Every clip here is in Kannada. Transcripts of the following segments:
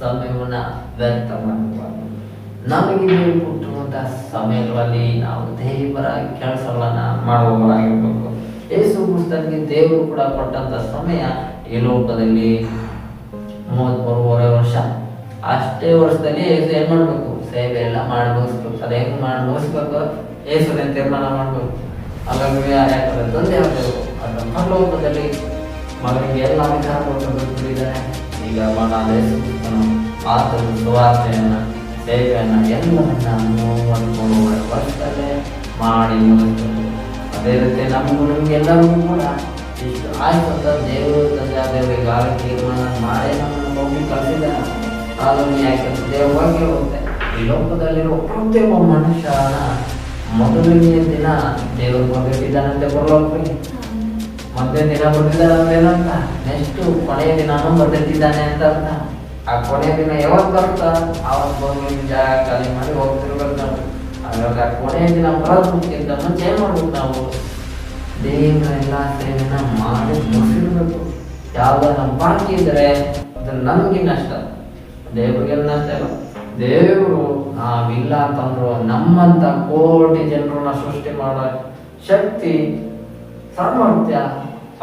ಸಮಯವನ್ನು ವ್ಯರ್ಥ ಮಾಡಬಾರ್ದು. ನಮಗೆ ನೀವು ಸಮಯಗಳಲ್ಲಿ ನಾವು ದೇವರ ಕೆಲಸಗಳನ್ನ ಮಾಡುವವರಾಗಿರ್ಬೇಕು. ಯೇಸು ಕ್ರಿಸ್ತನಿಗೆ ದೇವರು ಕೂಡ ಕೊಟ್ಟಂತ ಸಮಯ ಈ ಲೋಕದಲ್ಲಿ ಮೂವತ್ಮೂರುವರೆ ವರ್ಷ. ಅಷ್ಟೇ ವರ್ಷದಲ್ಲಿ ಯೇಸು ಏನ್ ಮಾಡ್ಬೇಕು? ಸೇವೆ ಎಲ್ಲ ಮಾಡಿ ಮುಗಿಸ್ಬೇಕು ಅದು ಹೆಂಗ್ ಮಾಡಿ ಮುಗಿಸ್ಬೇಕು ಯೇಸುವಿನ ತೀರ್ಮಾನ ಮಾಡ್ಬೇಕು. ಹಾಗಾಗಿ ಯಾಕಂದ್ರೆ ತಂದೆ ಆಗಬೇಕು ಅದರ ಪರಲೋಕದಲ್ಲಿ ಮಗನಿಗೆ ಎಲ್ಲ ಅಧಿಕಾರವನ್ನು ಬಿಟ್ಟಿದ್ದಾನೆ ಈಗ ಮಗ ಯೇಸು ಕ್ರಿಸ್ತನು ಆತನ ಸುವಾರ್ತೆಯನ್ನು ಸೇವೆಯನ್ನು ಎಲ್ಲವನ್ನ ವರ್ಷದಲ್ಲೇ ಮಾಡಿ ಅದೇ ರೀತಿ ನಮಗೂ ನಿಮ್ಗೆಲ್ಲರಿಗೂ ಕೂಡ ಇಷ್ಟು ಆಯ್ತು ಅಂತ ದೇವರು ತಂದೆ ದೇವರಿಗೆ ಆಗ ತೀರ್ಮಾನ ಮಾಡಿ ನಮ್ಮನ್ನು ಹೋಗಿ ಕಳಿಸಿದ್ದಾನೆ ಅದನ್ನು ಯಾಕೆಂದ್ರೆ ದೇವವಾಗಿ ಹೋಗುತ್ತೆ ಈ ಲೋಕದಲ್ಲಿರುವ ಪ್ರತಿಯೊಬ್ಬ ಮನುಷ್ಯನ ಮೊದಲನೆಯ ದಿನ ದೇವರು ಬರ್ದಿಟ್ಟಿದ್ದಾನಂತೆ ಬರಲೋಕಕ್ಕೆ ಮತ್ತೆ ದಿನ ಬರ್ದಿದ್ದಾನೆ ಅಂತ ನೆಕ್ಸ್ಟ್ ಕೊನೆಯ ದಿನಾನು ಬರ್ತಿದ್ದಾನೆ ಅಂತ ಅರ್ಥ? ಆ ಕೊನೆಯ ದಿನ ಯಾವಾಗ ಬರುತ್ತಾ ಆವತ್ತು ಬಂದು ಜಾಗ ಖಾಲಿ ಮಾಡಿ ಹೋಗ್ತಿರ್ಬೇಕು ನಾವು. ಆ ಕೊನೆಯ ದಿನ ಬರೋದಕ್ಕಿಂತ ಮುಂಚೆ ಏನ್ ಮಾಡ್ಬೇಕು ನಾವು. ದೇವರೆಲ್ಲ ಸೇವೆನ ಮಾಡಿ ಮುಗಿಸಿರ್ಬೇಕು ಯಾವ್ದು ನಮ್ಮ ಬಾಕಿ ಇದ್ರೆ ಅದು ನಮಗೆ ನಷ್ಟ. ದೇವ್ರಿಗೆಲ್ಲ ನಷ್ಟ ಇಲ್ಲ ದೇವರು ನಾವಿಲ್ಲ ಅಂತಂದ್ರು ನಮ್ಮಂತ ಕೋಟಿ ಜನರನ್ನ ಸೃಷ್ಟಿ ಮಾಡೋ ಶಕ್ತಿ, ಸಾಮರ್ಥ್ಯ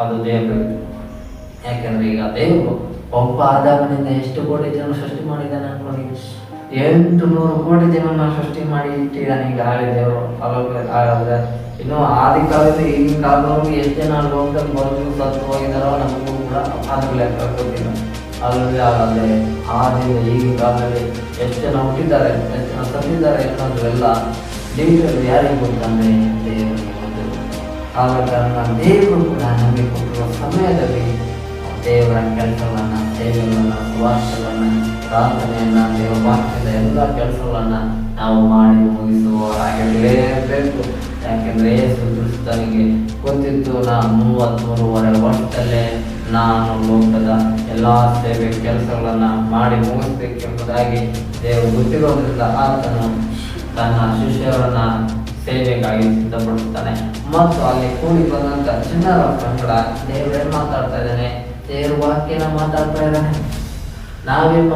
ಅದು ದೇವರು. ಯಾಕೆಂದ್ರೆ ಈಗ ದೇವರು ಒಬ್ಬ ಆದಾಮನಿಂದ ಎಷ್ಟು ಕೋಟಿ ಜನ ಸೃಷ್ಟಿ ಮಾಡಿದ್ದಾನೆ ಅನ್ಕೊಂಡು ಎಂಟು ನೂರು ಕೋಟಿ ಜನನ ಸೃಷ್ಟಿ ಮಾಡಿ ಇಟ್ಟಿದ್ದಾನೆ ಈಗ ಹಾಗೆ ದೇವರು. ಹಾಗಾದ್ರೆ ಇನ್ನು ಆದಿ ಕಾಲದ ಈಗಿನ ಕಾಲದವರು ಎಷ್ಟು ಜನ ಲೋಕದಲ್ಲಿ ಬಂದು ಸತ್ತು ಹೋಗಿದಾರೋ ನಮಗೂ ಕೂಡ ಅದ್ರ ಲೆಕ್ಕ ಕೊಟ್ಟಿಲ್ಲ. ಅಲ್ಲದೆ ಆಗದೆ ಆದಿಂದ ಈಗಿನ ಕಾಲದಲ್ಲಿ ಎಷ್ಟು ಜನ ಹುಟ್ಟಿದ್ದಾರೆ, ಎಷ್ಟು ಜನ ಸತ್ತಿದ್ದಾರೆ ಅನ್ನೋದ್ರೆಲ್ಲ ಡೀಟೇಲ್ ಯಾರಿಗೆ ಗೊತ್ತಂದ್ರೆ ದೇವರಿಗೆ. ಗೊತ್ತಿಲ್ಲ ನಮ್ಮ ದೇವರು ಕೂಡ ನಮಗೆ ಕೊಟ್ಟಿರುವ ಸಮಯದಲ್ಲಿ ದೇವರ ಕೆಲಸಗಳನ್ನು ಸೇವೆಗಳನ್ನು ಸುವಾರ್ಥಗಳನ್ನು ಪ್ರಾರ್ಥನೆಯನ್ನು ದೇವ ವಾಕ್ಯದ ಎಲ್ಲ ಕೆಲಸಗಳನ್ನು ನಾವು ಮಾಡಿ ಮುಗಿಸುವವರಾಗಿರಲೇಬೇಕು ಯಾಕೆಂದರೆ ಯೇಸು ಕ್ರಿಸ್ತನಿಗೆ ಗೊತ್ತಿತ್ತು ನಾನು ಮೂವತ್ತ್ಮೂರುವರೆ ವರ್ಷದಲ್ಲೇ ನಾನು ಲೋಕದ ಎಲ್ಲ ಸೇವೆ ಕೆಲಸಗಳನ್ನು ಮಾಡಿ ಮುಗಿಸ್ಬೇಕೆಂಬುದಾಗಿ ದೇವರು ಗೊತ್ತಿರೋದ್ರಿಂದ ಆತನು ತನ್ನ ಶಿಷ್ಯರನ್ನ ಸೇವೆಗಾಗಿ ಸಿದ್ಧಪಡುತ್ತಾನೆ ಮತ್ತು ಅಲ್ಲಿ ಕೂಡಿ ಬಂದಂತ ಜನರ ಸಂಗಡ ದೇವರೇನ್ ಮಾತಾಡ್ತಾ ಇದ್ದಾನೆ. ದೇವರು ವಾಕ್ಯನ ಮಾತಾಡ್ತಾ ಇದ್ದಾನೆ. ನಾವೇನ್